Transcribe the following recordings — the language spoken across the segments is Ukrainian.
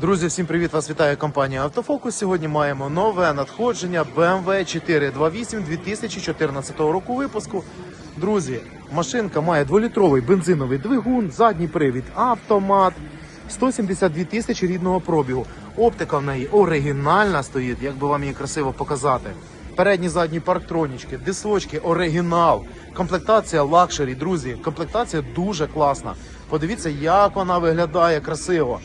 Друзі, всім привіт! Вас вітає компанія Автофокус. Сьогодні маємо нове надходження BMW 428 2014 року випуску. Друзі, машинка має дволітровий бензиновий двигун, задній привід, автомат, 172 тисячі рідного пробігу. Оптика в неї оригінальна стоїть, як би вам її красиво показати. Передні задні парктронічки, дисочки, оригінал. Комплектація лакшері, друзі. Комплектація дуже класна. Подивіться, як вона виглядає красиво.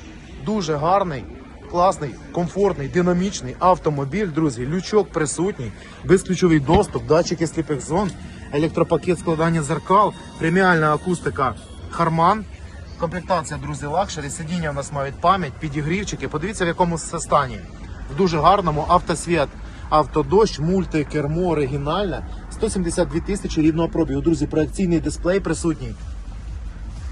Дуже гарний, класний, комфортний, динамічний автомобіль, друзі. Лючок присутній, безключовий доступ, датчики сліпих зон, електропакет складання зеркал, преміальна акустика Харман. Комплектація, друзі, лакшері. Сидіння в нас мають пам'ять, підігрівчики. Подивіться, в якому це стані. В дуже гарному автосвіт, автодощ, мультикермо оригінальне. 172 тисячі рідного пробігу. Друзі, проекційний дисплей присутній.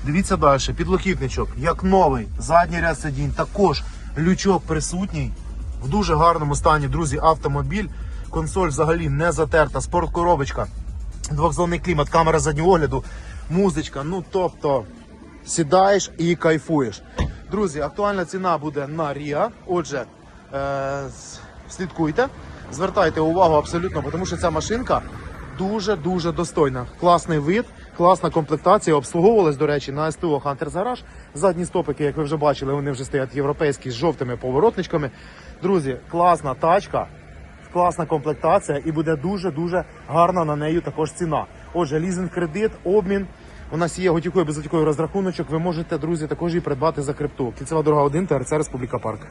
Дивіться далі, підлокітничок, як новий, задній ряд сидінь, також лючок присутній. В дуже гарному стані, друзі, автомобіль. Консоль взагалі не затерта, спорткоробочка, двохзонний клімат, камера заднього огляду, музичка. Ну тобто сідаєш і кайфуєш. Друзі, актуальна ціна буде на Ріа. Отже, е- слідкуйте, звертайте увагу абсолютно, тому що ця машинка дуже-дуже достойна. Класний вид, класна комплектація. Обслуговувалась, до речі, на СТО Hunter Garage. Задні стопики, як ви вже бачили, вони вже стоять європейські з жовтими поворотничками. Друзі, класна тачка, класна комплектація і буде дуже-дуже гарна на неї також ціна. Отже, лізинг кредит, обмін. У нас є готівкою безготівковий розрахуночок. Ви можете, друзі, також її придбати за крипту. Кільцева дорога 1 ТРЦ Республіка Парк.